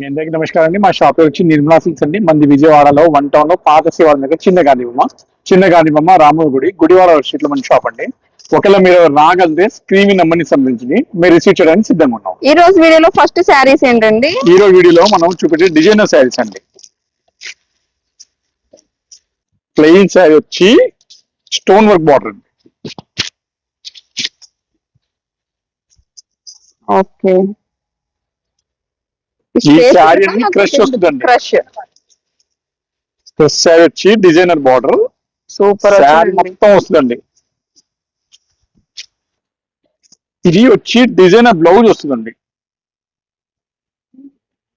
మీ అందరికీ నమస్కారం అండి. మా షాప్ వచ్చి నిర్మలా సిల్క్స్ అండి. మంది విజయవాడలో వన్ టౌన్లో పాత శివాలయం దగ్గర చిన్న గాంధీబొమ్మ. చిన్న గాంధీబొమ్మ రాముల గుడి గుడివాడ స్ట్రీట్లో మన షాప్ అండి. ఒకవేళ మీరు రాగలితే స్క్రీన్ నెంబర్ని సంబంధించి మీరు రిసీవ్ చేయడానికి సిద్ధంగా ఉన్నాం. ఈ రోజు వీడియోలో ఫస్ట్ శారీస్ ఏంటండి? ఈ రోజు వీడియోలో మనం చూపించే డిజైనర్ శారీస్ అండి. ప్లెయిన్ శారీ వచ్చి స్టోన్ వర్క్ బార్డర్ అండి. ఓకే క్రష్ వస్తుందండి. క్రష్. శారీ వచ్చి డిజైనర్ బార్డర్. సూపర్ శారీ మొత్తం వస్తుందండి. ఇది వచ్చి డిజైనర్ బ్లౌజ్ వస్తుందండి.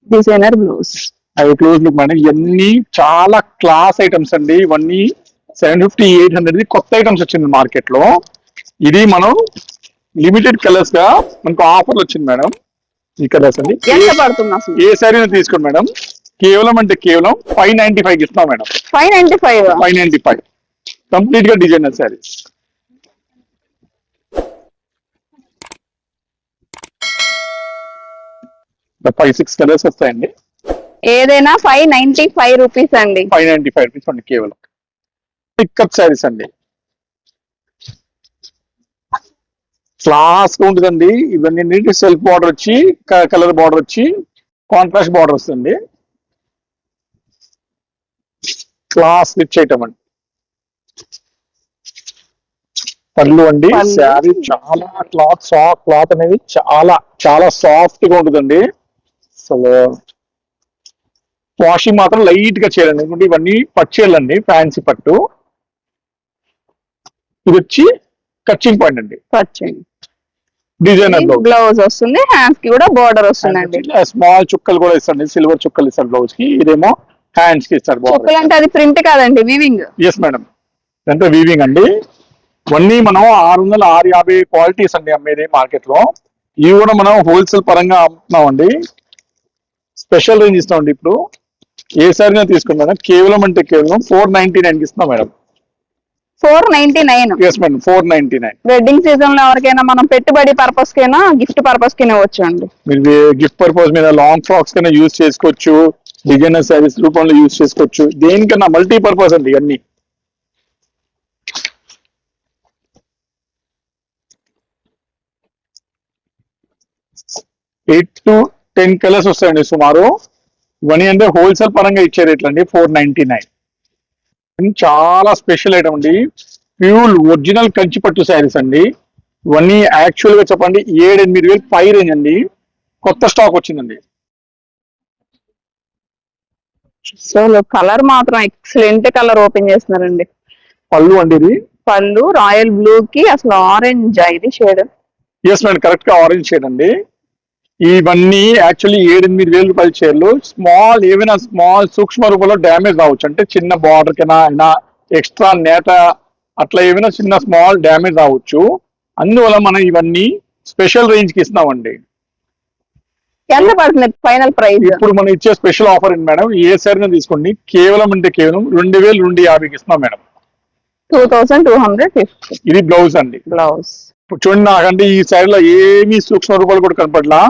Designer blouse. అవి క్లోజ్ లుక్ మేడం ఇవన్నీ చాలా క్లాస్ ఐటమ్స్ అండి. ఇవన్నీ సెవెన్ ఫిఫ్టీ ఎయిట్ హండ్రెడ్ కొత్త ఐటమ్స్ వచ్చింది మార్కెట్లో ఇది మనం లిమిటెడ్ కలర్స్గా మనకు ఆఫర్లు వచ్చింది మేడం. అండి. ఎంత ఏ- శారీ తీసుకోండి మేడం. కేవలం అంటే కేవలం ఫైవ్ నైన్టీ ఫైవ్ ఇస్తున్నాం madam. Five ninety five five ninety five కంప్లీట్గా designer sari five six colours వస్తాయండి. ఏదైనా ఫైవ్ నైన్టీ ఫైవ్ రూపీస్ అండి. ఫైవ్ నైన్టీ ఫైవ్ రూపీస్ అండి కేవలం. పికప్ శారీస్ అండి. క్లాస్ ఉంటుందండి. ఇవన్నీ నీట్ సెల్ఫ్ బార్డర్ వచ్చి కలర్ బార్డర్ వచ్చి కాంట్రాస్ట్ బార్డర్ వస్తుంది క్లాస్ రిచ్ ఐటమ్ అండి పళ్ళు. అండి. శారీ చాలా క్లాత్ సాఫ్ట్ క్లాత్ అనేది చాలా చాలా సాఫ్ట్గా ఉంటుందండి. అసలు వాషింగ్ మాత్రం లైట్గా చేయాలండి. ఎందుకంటే ఇవన్నీ పచ్చేళ్ళండి ఫ్యాన్సీ పట్టు. ఇది వచ్చి కచ్చింగ్ పాయింట్ అండి. డిజైనర్ బ్లౌజ్ వస్తుంది హ్యాండ్స్కి కూడా బోర్డర్ వస్తుందండి. స్మాల్ చుక్కలు కూడా ఇస్తాండి సిల్వర్ చుక్కలు ఇస్తారు బ్లౌజ్కి ఇదేమో హ్యాండ్స్కి ఇస్తారు చుక్కలు అంటే అది ప్రింట్ కాదండి వివింగ్ ఎస్ మేడం ఇదంతా వీవింగ్ అండి. ఇవన్నీ మనం ఆరు వందల ఆరు యాభై క్వాలిటీస్ అండి అమ్మేది మార్కెట్లో. ఇవి కూడా మనం హోల్సేల్ పరంగా అమ్ముతున్నాం అండి స్పెషల్ రేంజ్ ఇస్తామండి ఇప్పుడు. ఏ సారిగా తీసుకున్నాం మేడం కేవలం అంటే కేవలం ఫోర్ నైన్టీ నైన్ ఇస్తున్నాం madam four ninety nine. Yes madam four ninety nine. Wedding సీజన్లో ఎవరికైనా మనం పెట్టుబడి పర్పస్ కైనా గిఫ్ట్ పర్పస్ కినే వచ్చు అండి మీరు గిఫ్ట్ పర్పస్ మీద లాంగ్ ఫ్రాక్స్ కన్నా యూజ్ చేసుకోవచ్చు డిజైనర్ శారీస్ రూపంలో యూజ్ చేసుకోవచ్చు. దేనికన్నా మల్టీ పర్పస్ అండి ఇవన్నీ. ఎయిట్ టు టెన్ కలర్స్ వస్తాయండి సుమారు. ఇవన్నీ అంటే హోల్సేల్ పరంగా ఇచ్చే రేట్లు అండి ఫోర్ నైన్టీ నైన్. చాలా స్పెషల్ ఐటమ్ అండి. ప్యూర్ ఒరిజినల్ కంచిపట్టు శారీస్ అండి. ఇవన్నీ యాక్చువల్గా చెప్పండి ఏడు ఎనిమిది వేలు పై రేంజ్ అండి. కొత్త స్టాక్ వచ్చిందండి. సో కలర్ మాత్రం ఎక్సలెంట్ కలర్ ఓపెన్ చేస్తున్నారండి. పళ్ళు అండి ఇది? పళ్ళు రాయల్ బ్లూ కి అసలు ఆరెంజ్ ఇది షేడ్. ఎస్ మేడం కరెక్ట్గా ఆరెంజ్ షేడ్ అండి. ఇవన్నీ యాక్చువల్లీ ఏడెనిమిది వేల రూపాయల చీరలు స్మాల్ ఏమైనా స్మాల్ సూక్ష్మ రూపంలో డ్యామేజ్ రావచ్చు. అంటే చిన్న బార్డర్ కింద అయినా ఎక్స్ట్రా నేత అట్లా ఏమైనా చిన్న స్మాల్ డ్యామేజ్ రావచ్చు. అందువల్ల మనం ఇవన్నీ స్పెషల్ రేంజ్కి ఇస్తున్నామండి. ఎంత పడుతుంది ఫైనల్ ప్రైస్ ఇప్పుడు మనం ఇచ్చే స్పెషల్ ఆఫర్ ఏంటి మేడం ఏ సారినా తీసుకోండి. కేవలం అంటే కేవలం రెండు వేలు రెండు యాభైకి ఇస్తున్నాం madam two thousand two hundred fifty ఇది బ్లౌజ్ అండి. బ్లౌజ్ చూడండి నాకంటే ఈ శారీలో ఏమీ సూక్ష్మ రూపాయలు కూడా కనపడలా.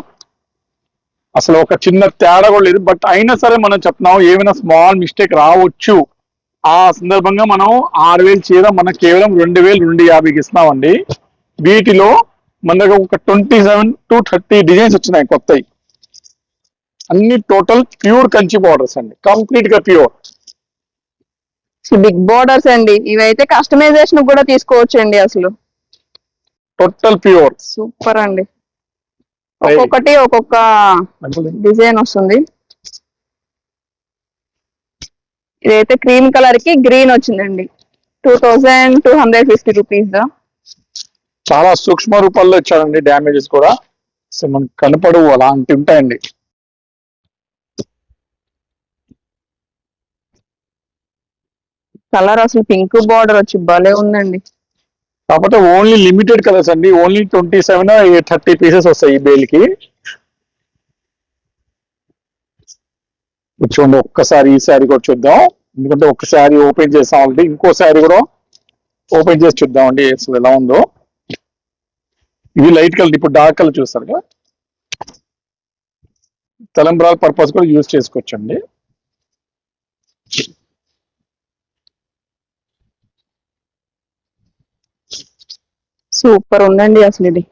అసలు ఒక చిన్న తేడా కూడా లేదు. బట్ అయినా సరే మనం చెప్తున్నాం ఏమైనా స్మాల్ మిస్టేక్ రావచ్చు. ఆ సందర్భంగా మనం ఆరు వేలు చీర మనం కేవలం రెండు వేలు రెండు యాభైకి ఇస్తున్నామండి. వీటిలో మన దగ్గర ఒక twenty seven to thirty designs వచ్చినాయి కొత్తవి అన్ని టోటల్ ప్యూర్ కంచి బార్డర్స్ అండి. కంప్లీట్గా ప్యూర్. బిగ్ బోర్డర్స్ అండి. ఇవైతే కస్టమైజేషన్ కూడా తీసుకోవచ్చు అండి అసలు. Total pure. సూపర్ అండి. ఒక్కొక్కటి ఒక్కొక్క డిజైన్ వస్తుంది. ఇదైతే క్రీమ్ కలర్కి గ్రీన్ వచ్చిందండి. Two thousand two hundred fifty rupees చాలా సూక్ష్మ రూపాల్లో ఇచ్చాడండి డ్యామేజెస్ కూడా. సో మనకు కనపడవు అలాంటి ఉంటాయండి. కలర్ అసలు పింక్ బార్డర్ వచ్చి భలే ఉందండి. కాకపోతే ఓన్లీ లిమిటెడ్ కలర్స్ అండి. Only twenty seven thirty pieces వస్తాయి ఈ బేల్కి. చూడండి ఒక్కసారి ఈ శారీ కూడా చూద్దాం. ఎందుకంటే ఒక శారీ ఓపెన్ చేస్తాం ఆల్రెడీ ఇంకో శారీ కూడా ఓపెన్ చేసి చూద్దాం అండి అసలు ఎలా ఉందో. ఇది లైట్ కలర్ ఇప్పుడు డార్క్ కలర్ చూస్తారు కదా. తలంబ్రాల పర్పస్ కూడా యూజ్ చేసుకోవచ్చండి. సూపర్ ఉందండి అసలు ఇది.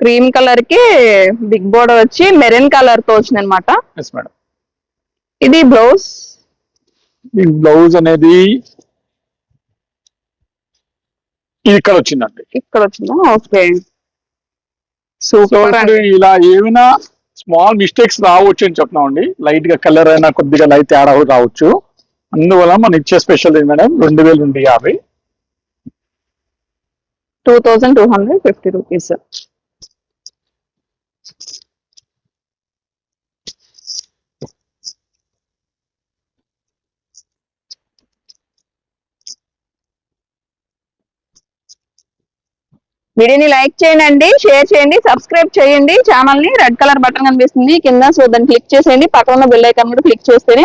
క్రీమ్ కలర్కి బిగ్ బోర్డర్ వచ్చి మెరూన్ కలర్తో వచ్చింది అనమాట ఇది బ్లౌజ్? బ్లౌజ్ అనేది ఇక్కడ వచ్చిందండి. ఇక్కడ వచ్చిందా? ఓకే. సో సూపర్ ఇలా ఏమైనా స్మాల్ మిస్టేక్స్ రావచ్చు అని చెప్తున్నామండి. లైట్గా కలర్ అయినా కొద్దిగా లైట్ తేడా రావచ్చు. అందువల్ల మనం ఇచ్చే స్పెషల్ ఏంటి మేడం రెండు వేలు రెండు యాభై. Two thousand two hundred fifty rupees. వీడియోని లైక్ చేయండి షేర్ చేయండి సబ్స్క్రైబ్ చేయండి. ఛానల్ని రెడ్ కలర్ బటన్ కనిపిస్తుంది. కింద సో దాన్ని క్లిక్ చేసేయండి. పక్కన ఉన్న బెల్ ఐకాన్ కూడా క్లిక్ చేస్తేనే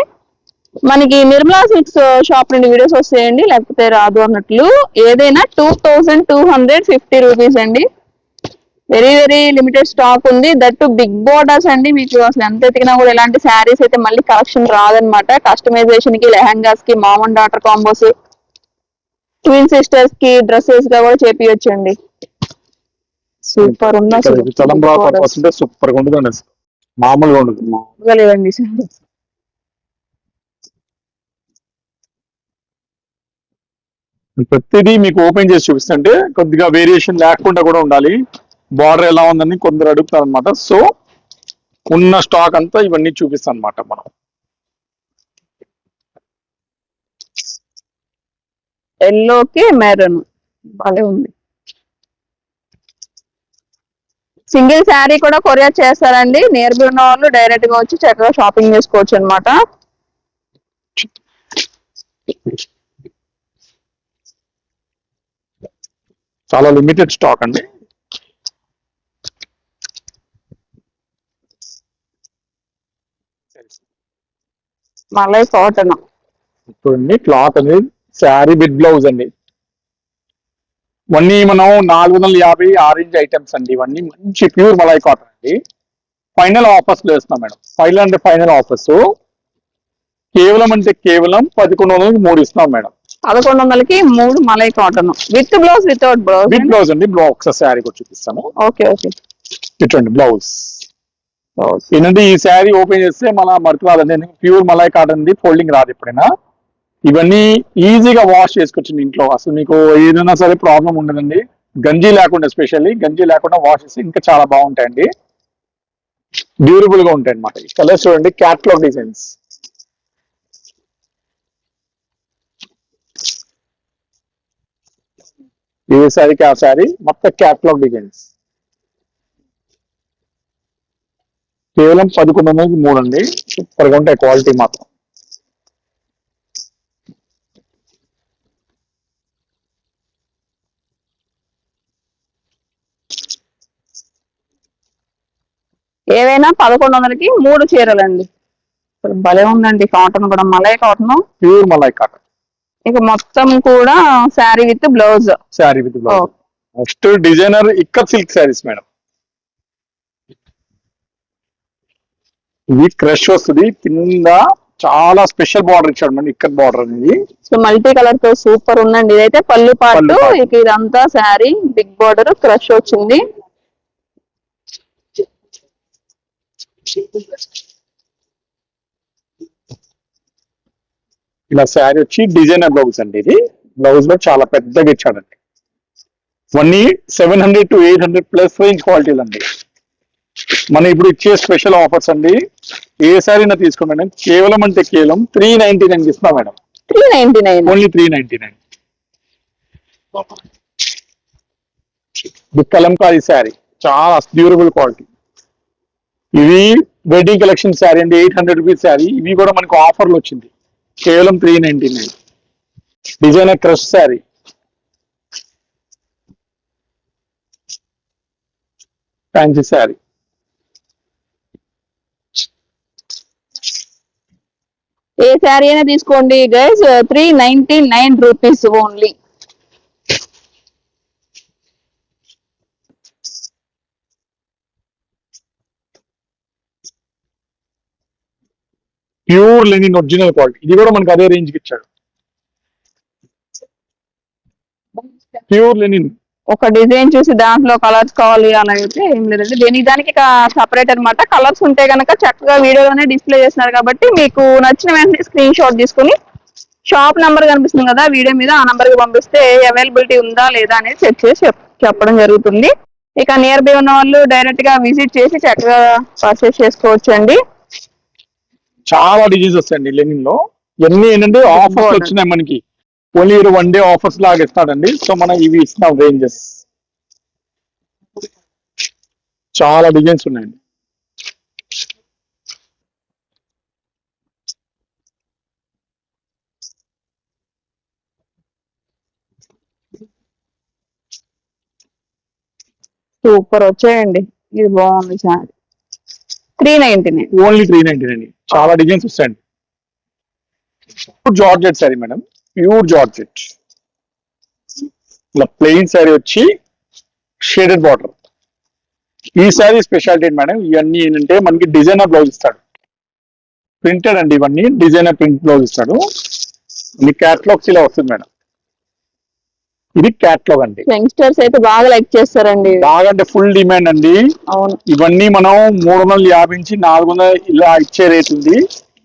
మనకి నిర్మలా సిక్స్ షాప్ నుండి వీడియోస్ వస్తాయండి లేకపోతే రాదు అన్నట్లు. ఏదైనా two thousand two hundred fifty rupees అండి. వెరీ వెరీ లిమిటెడ్ స్టాక్ ఉంది. దట్ బిగ్ బోర్డర్స్ అండి. మీకు అసలు ఎంత ఎతికినా కూడా ఇలాంటి శారీస్ అయితే మళ్ళీ కలెక్షన్ రాదనమాట కస్టమైజేషన్కి లెహంగాస్కి mom and daughter combos twin సిస్టర్స్కి డ్రెస్సెస్గా కూడా చేపియొచ్చు అండి సూపర్ ఉన్న సూపర్గా ఉండదు మామూలుగా ఉండదు. మామూలుగా లేదండి. ప్రతిదీ మీకు ఓపెన్ చేసి చూపిస్తుంటే కొద్దిగా వేరియేషన్ లేకుండా కూడా ఉండాలి. బార్డర్ ఎలా ఉందని కొందరు అడుగుతారు అనమాట సో ఉన్న స్టాక్ అంతా ఇవన్నీ చూపిస్తాం అనమాట మనం ఎల్లోకి మెరూన్ భలే ఉంది. సింగిల్ శారీ కూడా కొరియర్ చేస్తారండి. నియర్ బై ఉన్న వాళ్ళు డైరెక్ట్గా వచ్చి చక్కగా షాపింగ్ చేసుకోవచ్చు అనమాట చాలా లిమిటెడ్ స్టాక్ అండి. మలై కాటన్ చూడండి క్లాత్ అనేది శారీ బిడ్ బ్లౌజ్ అండి. ఇవన్నీ మనం నాలుగు వందల యాభై ఆరెంజ్ ఐటమ్స్ అండి. ఇవన్నీ మంచి ప్యూర్ మలై కాటన్ అండి. ఫైనల్ ఆఫర్స్లో వేస్తున్నాం మేడం. ఫైనల్ అంటే ఫైనల్ ఆఫర్స్ కేవలం అంటే కేవలం పదకొండు వందలకి మూడు ఇస్తున్నాం మేడం. పదకొండు వందలకి మూడు malai cotton. With blouse without blouse big blouse అండి. బ్లౌజ్ ఒకసారి శారీ కూడా చూపిస్తాను ఓకే ఓకే ఇటువంటి బ్లౌజ్ ఏంటంటే ఈ శారీ ఓపెన్ చేస్తే మన మడత రాదండి pure malai cotton the folding రాదు ఎప్పుడైనా. ఇవన్నీ ఈజీగా వాష్ చేసుకోవచ్చు ఇంట్లో. అసలు మీకు ఏదైనా సరే ప్రాబ్లం ఉండదండి. గంజి లేకుండా ఎస్పెషల్లీ గంజి లేకుండా వాష్ చేస్తే ఇంకా చాలా బాగుంటాయండి. డ్యూరబుల్గా ఉంటాయి అనమాట కలర్స్ చూడండి క్యాట్లాగ్ డిజైన్స్ ఏ ఆ శారీ మొత్తం క్యాట్లాగ్ డిజైన్స్ కేవలం పదకొండు వందలకి మూడు అండి. సూపర్గా ఉంటాయి క్వాలిటీ మాత్రం. ఏవైనా పదకొండు వందలకి మూడు చీరలండి. భలే ఉందండి కాటన్ కూడా. Malai cotton pure malai cotton ఇక మొత్తం కూడా sari with blouse. Sari with blouse. Next designer ikat silk saris madam. ఇది క్రష్ వస్తుంది కింద చాలా స్పెషల్ బార్డర్ ఇచ్చాడు మేడం ఇక్కత్ బార్డర్ అనేది. సో మల్టీ కలర్తో సూపర్ ఉందండి. ఇదైతే పళ్ళు part. ఇక ఇదంతా శారీ బిగ్ బార్డర్ క్రష్ వచ్చింది. ఇలా శారీ వచ్చి డిజైనర్ బ్లౌజ్ అండి ఇది. బ్లౌజ్లో చాలా పెద్దగా ఇచ్చాడండి. ఇవన్నీ seven hundred to eight hundred plus range క్వాలిటీలు అండి. మనం ఇప్పుడు ఇచ్చే స్పెషల్ ఆఫర్స్ అండి. ఏ శారీ నా తీసుకోండి మేడం? కేవలం అంటే కేవలం త్రీ నైన్టీ నైన్ ఇస్తున్నాం madam. Three ninety nine only three ninety nine. ఇది కలంకారీ శారీ. చాలా డ్యూరబుల్ క్వాలిటీ ఇవి వెడ్డింగ్ కలెక్షన్ శారీ అండి. Eight hundred rupees sari. ఇవి కూడా మనకు ఆఫర్లు వచ్చింది. కేవలం three ninety nine. Design crush sari fancy sari ఏ శారీ అయినా తీసుకోండి guys three ninety nine rupees only. Pure linen original quality. ఇది కూడా మనకు అదే రేంజ్కి ఇచ్చాడు. ప్యూర్ లెనిన్ ఒక డిజైన్ చూసి దాంట్లో కలర్స్ కావాలి అని అయితే ఏం లేదండి. దీనికి దానికి సపరేట్ అన్నమాట. కలర్స్ ఉంటే కనుక చక్కగా వీడియోలోనే డిస్ప్లే చేస్తున్నారు కాబట్టి మీకు నచ్చిన వెంటనే స్క్రీన్ షాట్ తీసుకుని షాప్ నెంబర్ కనిపిస్తుంది కదా వీడియో మీద ఆ నెంబర్కి పంపిస్తే అవైలబిలిటీ ఉందా లేదా అనేది చెక్ చేసి చెప్- చెప్పడం జరుగుతుంది. ఇక నియర్ బై ఉన్న వాళ్ళు డైరెక్ట్గా విజిట్ చేసి చక్కగా పర్చేస్ చేసుకోవచ్చు అండి చాలా డిజైన్స్ వస్తాయండి లెనిన్లో ఇవన్నీ ఏంటంటే ఆఫర్స్. వచ్చినాయి మనకి. ఓన్లీ వన్ డే ఆఫర్స్ లాగా ఇస్తాడండి. సో మనం ఇవి ఇస్తున్నాం రేంజెస్ చాలా డిజైన్స్ ఉన్నాయండి. సూపర్ వచ్చాయండి. ఇది బాగుంది sari. Three ninety nine only three ninety అండి చాలా డిజైన్స్ వస్తాయండి. Pure georgette sari madam. Pure georgette ఇలా ప్లెయిన్ శారీ వచ్చి షేడెడ్ బార్డర్ ఈ శారీ స్పెషాలిటీ మేడం? ఇవన్నీ ఏంటంటే మనకి డిజైనర్ బ్లౌజ్ ఇస్తాడు. ప్రింటెడ్ అండి ఇవన్నీ డిజైనర్ ప్రింట్ బ్లౌజ్ ఇస్తాడు. మీ క్యాట్లాగ్స్ ఇలా వస్తుంది మేడం. ఇది క్యాట్లాగ్ అండి. యంగ్స్టర్స్ అయితే బాగా లైక్ చేస్తారండి. బాగా అంటే ఫుల్ డిమాండ్ అండి. అవును. ఇవన్నీ మనం మూడు వందల యాభై నుంచి నాలుగు వందల ఇలా ఇచ్చే రేట్ ఉంది.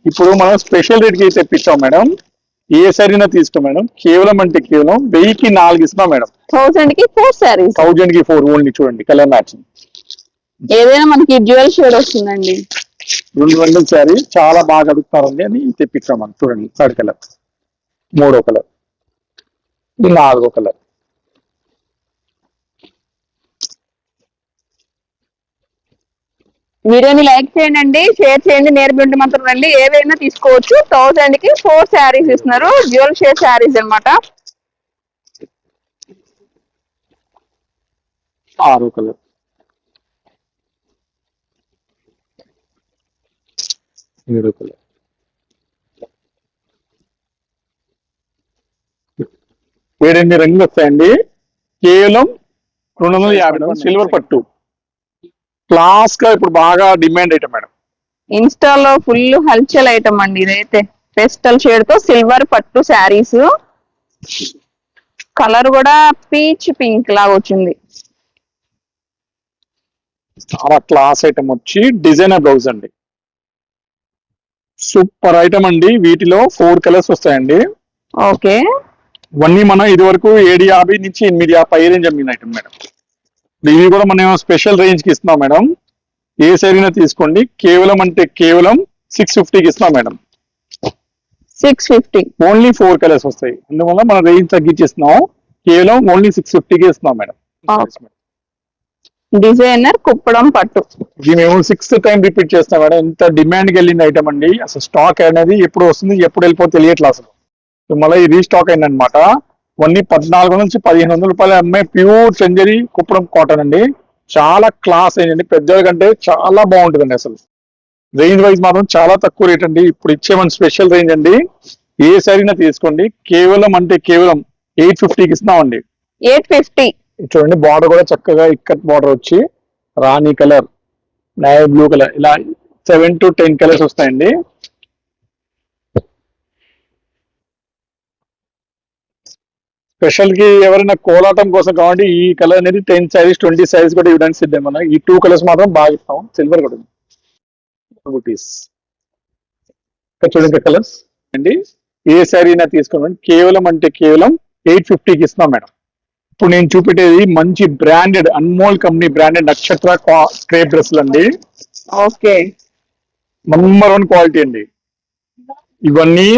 ఇప్పుడు మనం స్పెషల్ రేట్కి తెప్పిస్తాం మేడం. ఏ సరైనా తీసుకో మేడం. కేవలం అంటే కేవలం వెయ్యికి నాలుగు ఇస్తున్నాం మేడం. థౌసండ్కి ఫోర్ శారీస్ థౌజండ్కి ఫోర్ ఓన్లీ చూడండి కలర్ మ్యాచింగ్ ఏదైనా మనకి డ్యూయల్ షేడ్ వస్తుందండి. రెండు వందల శారీ చాలా బాగా అడుగుతారండి అని తెప్పించాం మనం. చూడండి థర్డ్ కలర్ మూడో కలర్ నాలుగో కలర్ వీడియోని లైక్ చేయండి షేర్ చేయండి నేర్పిండి మాత్రం రండి. ఏవైనా తీసుకోవచ్చు. థౌసండ్కి ఫోర్ శారీస్ ఇస్తున్నారు. డ్యూయల్ షేడ్ శారీస్ అన్నమాట. ఆరో కలర్. ఏడో కలర్. ఏడెనిమిది రంగులు వస్తాయండి? కేవలం రెండు వందల యాభై సిల్వర్ పట్టు. క్లాస్గా ఇప్పుడు బాగా డిమాండ్ ఐటమ్ మేడం. ఇన్స్టాలో ఫుల్ హల్చల్ ఐటమ్ అండి ఇదైతే. పెస్టల్ షేడ్తో సిల్వర్ పట్టు శారీస్ కలర్ కూడా పీచ్ పింక్ లాగా వచ్చింది. చాలా క్లాస్ ఐటమ్ వచ్చి డిజైనర్ బ్లౌజ్ అండి. సూపర్ ఐటమ్ అండి. వీటిలో ఫోర్ కలర్స్ వస్తాయండి. ఓకే ఇవన్నీ మనం ఇది వరకు ఏడు యాభై నుంచి ఎనిమిది యాభై రేంజ్ అమ్మిన ఐటమ్ మేడం. ఇవి కూడా మనం స్పెషల్ రేంజ్కి ఇస్తున్నాం మేడం. ఏ సరైనా తీసుకోండి? కేవలం అంటే కేవలం సిక్స్ ఫిఫ్టీకి ఇస్తున్నాం madam. Six fifty only four colours వస్తాయి. అందువల్ల మనం రేంజ్ తగ్గించేస్తున్నాం. కేవలం ఓన్లీ సిక్స్ ఫిఫ్టీకి ఇస్తున్నాం మేడం. డిజైనర్ కుప్పడం పట్టు. ఇది మేము సిక్స్త్ టైం రిపీట్ చేస్తాం మేడం. ఇంత డిమాండ్కి వెళ్ళిన ఐటమ్ అండి. అసలు స్టాక్ అనేది ఎప్పుడు వస్తుంది ఎప్పుడు వెళ్ళిపోతే తెలియట్లేదు అసలు. మళ్ళీ రీస్టాక్ అయిందనమాట ఇవన్నీ పద్నాలుగు నుంచి పదిహేను వందల రూపాయలు అమ్మే ప్యూర్ చంజరి కుప్పడం కాటన్ అండి. చాలా క్లాస్ అయిందండి పెద్దల కంటే చాలా బాగుంటుందండి అసలు. రేంజ్ వైజ్ మాత్రం చాలా తక్కువ రేట్ అండి. ఇప్పుడు ఇచ్చే మన స్పెషల్ రేంజ్ అండి. ఏ సరైనా తీసుకోండి. కేవలం అంటే కేవలం ఎయిట్ ఫిఫ్టీకి ఇస్తున్నామండి. Eight fifty. చూడండి బార్డర్ కూడా చక్కగా ఇక్కత్ బార్డర్ వచ్చి రాణి కలర్ నేవీ బ్లూ కలర్ ఇలా సెవెన్ టు టెన్ కలర్స్ వస్తాయండి. స్పెషల్కి ఎవరైనా కోలాటం కోసం కావాలంటే ఈ కలర్ అనేది టెన్ సైజ్ ట్వంటీ సైజ్ కూడా ఇవ్వడానికి సిద్ధం మనం ఈ టూ కలర్స్ మాత్రం బాగా ఇస్తాం. సిల్వర్ కూడా బుటీస్ ఇక్కడ చూడండి కలర్స్ అండి ఏ శారీ అయినా తీసుకోండి. కేవలం అంటే కేవలం ఎయిట్ ఫిఫ్టీకి ఇస్తున్నాం మేడం. ఇప్పుడు నేను చూపెట్టేది మంచి branded Anmol company branded Nakshatra crepe డ్రెస్సులు అండి. ఓకే. నంబర్ వన్ క్వాలిటీ అండి. ఇవన్నీ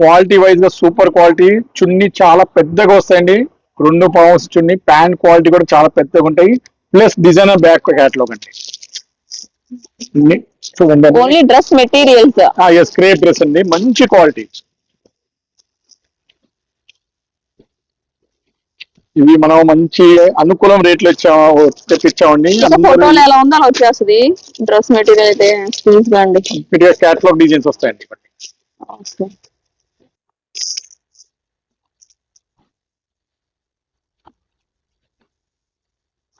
క్వాలిటీ వైజ్గా సూపర్ క్వాలిటీ. చున్నీ చాలా పెద్దగా వస్తాయండి. రెండు పావుస్ చున్ని. ప్యాంట్ క్వాలిటీ కూడా చాలా పెద్దగా ఉంటాయి. ప్లస్ డిజైనర్ బ్యాక్ క్యాట్లాగ్ అండి. ని- చూడండి ఓన్లీ డ్రెస్ మెటీరియల్స్. డ్రెస్ అండి. మంచి క్వాలిటీ. ఇవి మనం మంచి అనుకూలం రేట్లు ఇచ్చాము తెప్పించామండి. ఫోటోలు ఎలా వచ్చేస్తుంది. డ్రెస్ మెటీరియల్ అయితే క్యాట్లాగ్ డిజైన్స్ వస్తాయండి.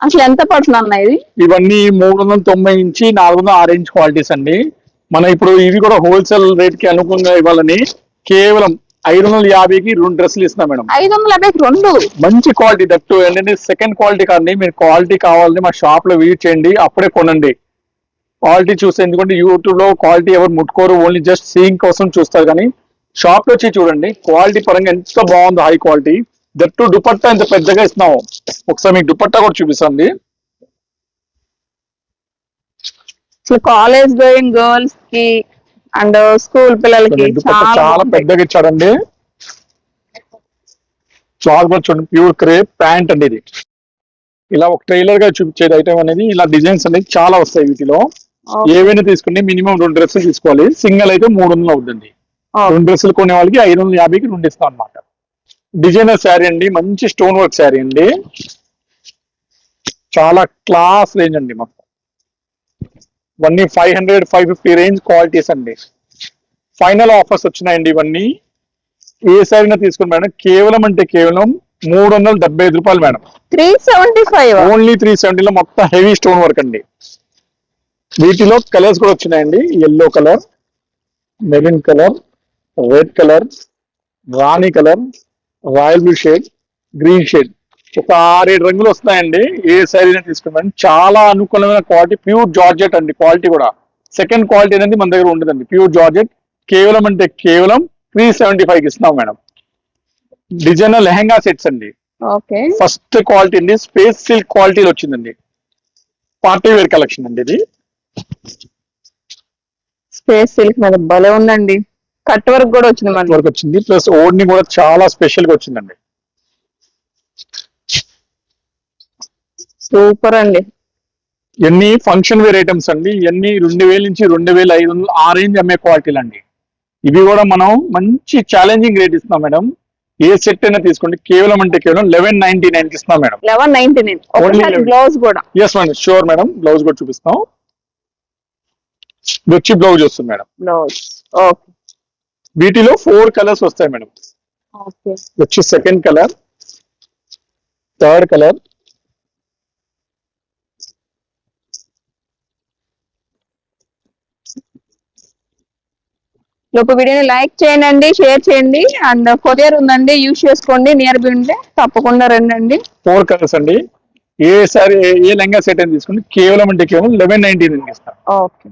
అసలు ఎంత పడుతుంది అన్న ఇది? ఇవన్నీ మూడు వందల తొంభై నుంచి నాలుగు వందల ఆరు ఇంచ్ క్వాలిటీస్ అండి. మనం ఇప్పుడు ఇవి కూడా హోల్సేల్ రేట్కి అనుకూలంగా ఇవ్వాలని కేవలం ఐదు వందల యాభైకి రెండు డ్రెస్సులు ఇస్తున్నాం మేడం. ఐదు వందల యాభైకి రెండు? మంచి క్వాలిటీ దట్టు ఏంటంటే సెకండ్ క్వాలిటీ కాదండి. మీరు క్వాలిటీ కావాలని మా షాప్లో విజిట్ చేయండి అప్పుడే కొనండి. క్వాలిటీ చూస్తే ఎందుకంటే యూట్యూబ్లో క్వాలిటీ ఎవరు ముట్టుకోరు ఓన్లీ జస్ట్ సీయింగ్ కోసం చూస్తారు కానీ షాప్లో వచ్చి చూడండి. క్వాలిటీ పరంగా ఎంత బాగుందో హై క్వాలిటీ దట్టు దుపట్టా ఎంత పెద్దగా ఇస్తున్నాము ఒకసారి మీకు దుపట్టా కూడా చూపిస్తాండి. అసలు కాలేజ్ గోయింగ్ గర్ల్స్కి అండ్ స్కూల్ పిల్లలకి దుపట్టా చాలా చాలా. పెద్దగా ఇచ్చాడండి. క్లాత్ కూడా చూడండి. ప్యూర్ క్రేప్ ప్యాంట్ అండి ఇది. ఇలా ఒక ట్రైలర్గా చూపించేది ఐటమ్ అనేది. ఇలా డిజైన్స్ అనేది చాలా వస్తాయి వీటిలో. ఏవైనా తీసుకుంటే మినిమం రెండు డ్రెస్సులు తీసుకోవాలి. సింగిల్ అయితే మూడు వందలు అవుతుంది. రెండు డ్రెస్సులు కొనే వాళ్ళకి ఐదు వందల యాభైకి రెండు ఇస్తాం అనమాట డిజైనర్ శారీ అండి మంచి స్టోన్ వర్క్ శారీ అండి. చాలా క్లాస్ రేంజ్ అండి మొత్తం ఇవన్నీ five hundred five fifty range qualities అండి. ఫైనల్ ఆఫర్స్ వచ్చినాయండి ఇవన్నీ. ఏ శారీనా తీసుకుని మేడం. కేవలం అంటే కేవలం మూడు వందల డెబ్బై ఐదు రూపాయలు madam. Three seventy five only three సెవెంటీలో మొత్తం హెవీ స్టోన్ వర్క్ అండి. వీటిలో కలర్స్ కూడా వచ్చినాయండి. Yellow colour maroon colour red colour రాణి colour royal blue shade green shade. ఒక ఆరేడు రంగులు వస్తాయండి ఏ శారీ తీసుకున్నాం చాలా అనుకూలమైన క్వాలిటీ ప్యూర్ జార్జెట్ అండి క్వాలిటీ కూడా. సెకండ్ క్వాలిటీ అనేది మన దగ్గర ఉండదండి. Pure georgette. కేవలం అంటే కేవలం త్రీ సెవెంటీ ఫైవ్ ఇస్తున్నాం మేడం. డిజైనర్ లెహంగా సెట్స్ అండి. ఓకే. ఫస్ట్ క్వాలిటీ అండి. స్పేస్ సిల్క్ క్వాలిటీలో వచ్చిందండి. పార్టీ వేర్ కలెక్షన్ అండి ఇది. స్పేస్ సిల్క్ మీద భలే ఉందండి. కట్ వర్క్ కూడా వచ్చింది మనకి వరకు వచ్చింది. ప్లస్ ఓడ్ని కూడా చాలా స్పెషల్గా వచ్చిందండి. సూపర్ అండి. ఎన్ని ఫంక్షన్ వేర్ ఐటమ్స్ అండి. ఎన్ని రెండు వేల నుంచి రెండు వేల ఐదు వందలు ఆ రేంజ్ అమ్మే క్వాలిటీలు అండి. ఇవి కూడా మనం మంచి ఛాలెంజింగ్ రేట్ ఇస్తున్నాం మేడం. ఏ సెట్ అయినా తీసుకోండి. కేవలం అంటే కేవలం లెవెన్ నైన్టీ నైన్కి ఇస్తున్నాం మేడం. Eleven ninety nine. ఒకసారి 11. బ్లౌజ్ కూడా. Yes madam sure madam blouse కూడా చూపిస్తాం. వచ్చి బ్లౌజ్ వస్తుంది మేడం బ్లౌజ్ ఓకే వీటిలో ఫోర్ కలర్స్ వస్తాయి మేడం. వచ్చి సెకండ్ కలర్ థర్డ్ కలర్. లోపు వీడియోని లైక్ చేయండి షేర్ చేయండి అండ్ కొరియర్ ఉందండి యూస్ చేసుకోండి నియర్ బై ఉంటే తప్పకుండా రండి ఫోర్ కలర్స్ అండి. ఏ సారీ ఏ లెంగా సెట్ అని తీసుకుంటే కేవలం అంటే కేవలం లెవెన్ నైన్టీ ఇస్తాం. ఓకే.